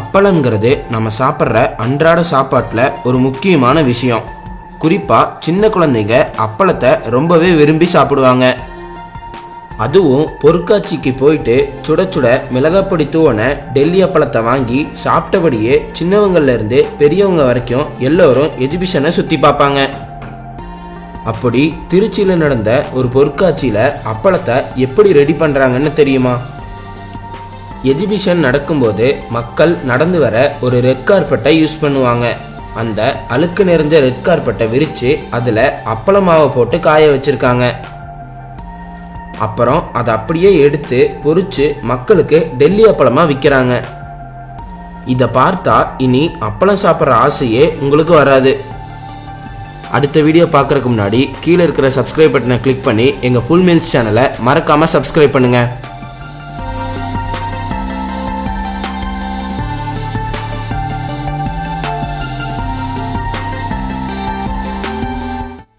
அப்பளங்கிறது நம்ம சாப்பிட்ற அன்றாட சாப்பாட்டில் ஒரு முக்கியமான விஷயம். குறிப்பாக சின்ன குழந்தைங்க அப்பளத்தை ரொம்பவே விரும்பி சாப்பிடுவாங்க. அதுவும் பொருட்காட்சிக்கு போயிட்டு சுட சுட மிளகாப்பொடி தூவன டெல்லி அப்பளத்தை வாங்கி சாப்பிட்டபடியே சின்னவங்கள்லேருந்து பெரியவங்க வரைக்கும் எல்லோரும் எஜிபிஷனை சுற்றி பார்ப்பாங்க. அப்படி திருச்சியில் நடந்த ஒரு பொருட்காட்சியில் அப்பளத்தை எப்படி ரெடி பண்ணுறாங்கன்னு தெரியுமா? எஜிபிஷன் நடக்கும்போது மக்கள் நடந்து வர ஒரு ரெட் கார்பெட்டை யூஸ் பண்ணுவாங்க. அந்த அழுக்கு நிறைஞ்ச ரெட் கார்பெட்டை விரித்து அதில் அப்பள மாவை போட்டு காய வச்சுருக்காங்க. அப்புறம் அதை அப்படியே எடுத்து பொறிச்சு மக்களுக்கு டெல்லி அப்பளமாக விற்கிறாங்க இதை பார்த்தா இனி அப்பளம் சாப்பிட்ற ஆசையே உங்களுக்கு வராது. அடுத்த வீடியோ பார்க்குறதுக்கு முன்னாடி கீழே இருக்கிற சப்ஸ்கிரைப் பட்டனை கிளிக் பண்ணி எங்கள் ஃபுல் மீல்ஸ் சேனலை மறக்காமல் சப்ஸ்கிரைப் பண்ணுங்கள்